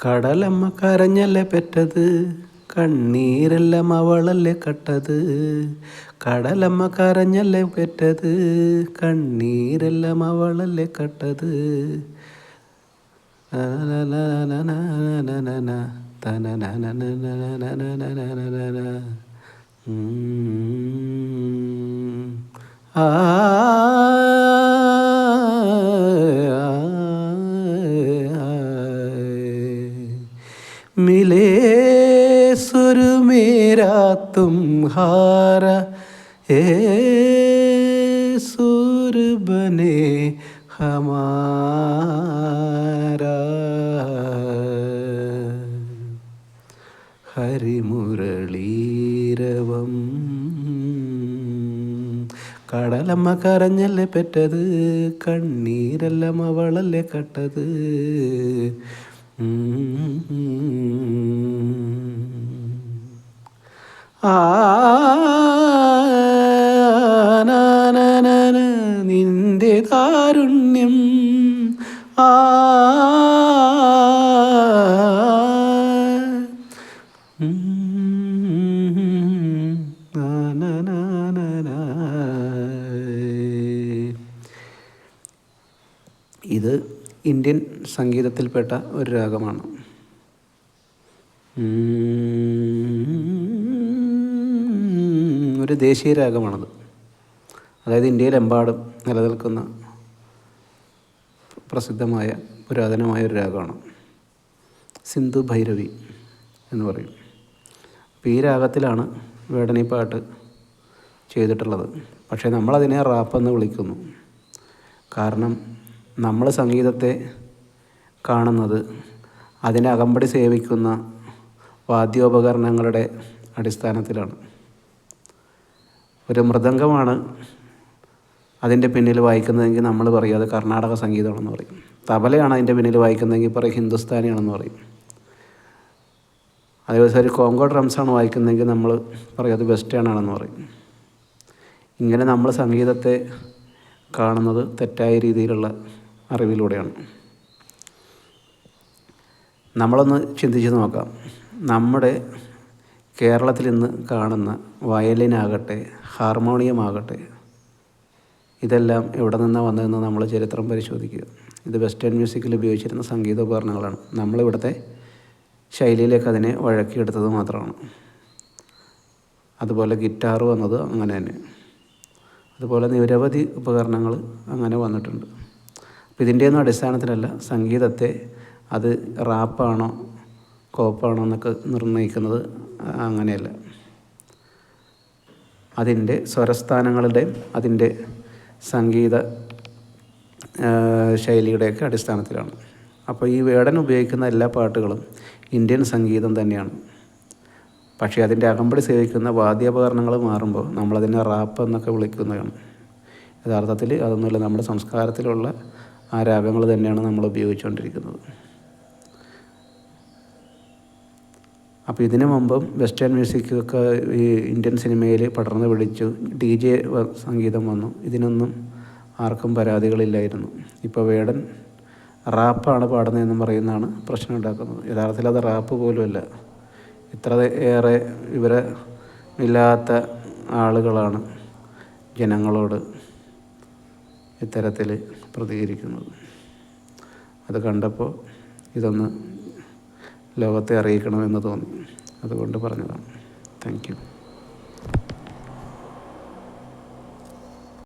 കടലമ്മ കരഞ്ഞല്ലേ പെറ്റത് കണ്ണീരെല്ലാം അവളല്ലേ കട്ടത് കടലമ്മ കരഞ്ഞല്ലേ പെറ്റത് കണ്ണീരെല്ലാം അവളല്ലേ കട്ടത് ആ मिले सुर मेरा तुम्हारा ए सुर बने हमारा ഹരിമുരളീരവം കടലമ്മ കരഞ്ഞല്ലേ പെറ്റത് കണ്ണീരെല്ലാം അവളല്ലേ കട്ടത് ആ നാനാനാന, നിന്റെ താരുണ്യം ആ ഇത് ഇന്ത്യൻ സംഗീതത്തിൽപ്പെട്ട ഒരു രാഗമാണ്. ഒരു ദേശീയ രാഗമാണത് അതായത് ഇന്ത്യയിലെമ്പാടും നിലനിൽക്കുന്ന പ്രസിദ്ധമായ പുരാതനമായ ഒരു രാഗമാണ് സിന്ധു ഭൈരവി എന്ന് പറയും. അപ്പോൾ ഈ രാഗത്തിലാണ് വേടനി പാട്ട് ചെയ്തിട്ടുള്ളത്. പക്ഷേ നമ്മളതിനെ റാപ്പെന്ന് വിളിക്കുന്നു. കാരണം നമ്മൾ സംഗീതത്തെ കാണുന്നത് അതിനെ അകമ്പടി സേവിക്കുന്ന വാദ്യോപകരണങ്ങളുടെ അടിസ്ഥാനത്തിലാണ്. ഒരു മൃദംഗമാണ് അതിന്റെ പിന്നിൽ വായിക്കുന്നതെങ്കിൽ നമ്മൾ പറയും അത് കർണാടക സംഗീതമാണെന്ന് പറയും. തബലയാണ് അതിന്റെ പിന്നിൽ വായിക്കുന്നതെങ്കിൽ പറയും ഹിന്ദുസ്ഥാനിയാണെന്ന് പറയും. അതേപോലെ ഒരു കോങ്കോ ഡ്രംസാണ് വായിക്കുന്നതെങ്കിൽ നമ്മൾ പറയും അത് വെസ്റ്റേൺ ആണെന്ന് പറയും. ഇങ്ങനെ നമ്മൾ സംഗീതത്തെ കാണുന്നത് തെറ്റായ രീതിയിലുള്ള അറിവിലൂടെയാണ്. നമ്മളൊന്ന് ചിന്തിച്ച് നോക്കാം. നമ്മുടെ കേരളത്തിൽ ഇന്ന് കാണുന്ന വയലിനാകട്ടെ ഹാർമോണിയമാകട്ടെ ഇതെല്ലാം എവിടെ നിന്നാണ് വന്നതെന്ന് നമ്മൾ ചരിത്രം പരിശോധിക്കുക. ഇത് വെസ്റ്റേൺ മ്യൂസിക്കിൽ ഉപയോഗിച്ചിരുന്ന സംഗീതോപകരണങ്ങളാണ് നമ്മളിവിടുത്തെ ശൈലിയിലേക്ക് അതിനെ വഴക്കിയെടുത്തത് മാത്രമാണ്. അതുപോലെ ഗിറ്റാർ വന്നത് അങ്ങനെ തന്നെ. അതുപോലെ നിരവധി ഉപകരണങ്ങൾ അങ്ങനെ വന്നിട്ടുണ്ട്. അപ്പോൾ ഇതിന്റെയൊന്നും അടിസ്ഥാനത്തിലല്ല സംഗീതത്തെ അത് റാപ്പാണോ കോപ്പാണോ എന്നൊക്കെ നിർണയിക്കുന്നത് അങ്ങനെയല്ല. അതിന്റെ സ്വരസ്ഥാനങ്ങളുടെയും അതിന്റെ സംഗീത ശൈലിയുടെയൊക്കെ അടിസ്ഥാനത്തിലാണ്. അപ്പോൾ ഈ വേടൻ ഉപയോഗിക്കുന്ന എല്ലാ പാട്ടുകളും ഇന്ത്യൻ സംഗീതം തന്നെയാണ്. പക്ഷേ അതിന്റെ അകമ്പടി സേവിക്കുന്ന വാദ്യോപകരണങ്ങൾ മാറുമ്പോൾ നമ്മളതിനെ റാപ്പ് എന്നൊക്കെ വിളിക്കുന്നതാണ്. യഥാർത്ഥത്തിൽ അതൊന്നുമില്ല നമ്മുടെ സംസ്കാരത്തിലുള്ള ആ രാഗങ്ങൾ തന്നെയാണ് നമ്മൾ ഉപയോഗിച്ചുകൊണ്ടിരിക്കുന്നത്. അപ്പോൾ ഇതിനു മുമ്പും വെസ്റ്റേൺ മ്യൂസിക്കൊക്കെ ഈ ഇന്ത്യൻ സിനിമയിൽ പടർന്നു പിടിച്ചു. ഡി ജെ സംഗീതം വന്നു. ഇതിനൊന്നും ആർക്കും പരാതികളില്ലായിരുന്നു. ഇപ്പോൾ വേടൻ റാപ്പാണ് പാടുന്നതെന്നും പറയുന്നതാണ് പ്രശ്നം ഉണ്ടാക്കുന്നത് യഥാർത്ഥത്തിൽ അത് റാപ്പ് പോലുമല്ല. ഇത്ര ഏറെ ഇല്ലാത്ത ആളുകളാണ് ജനങ്ങളോട് ഇത്തരത്തിൽ പ്രതികരിക്കുന്നത്. അത് കണ്ടപ്പോൾ ഇതൊന്ന് ലോകത്തെ അറിയിക്കണമെന്ന് തോന്നി. അതുകൊണ്ട് പറഞ്ഞതാണ്. താങ്ക്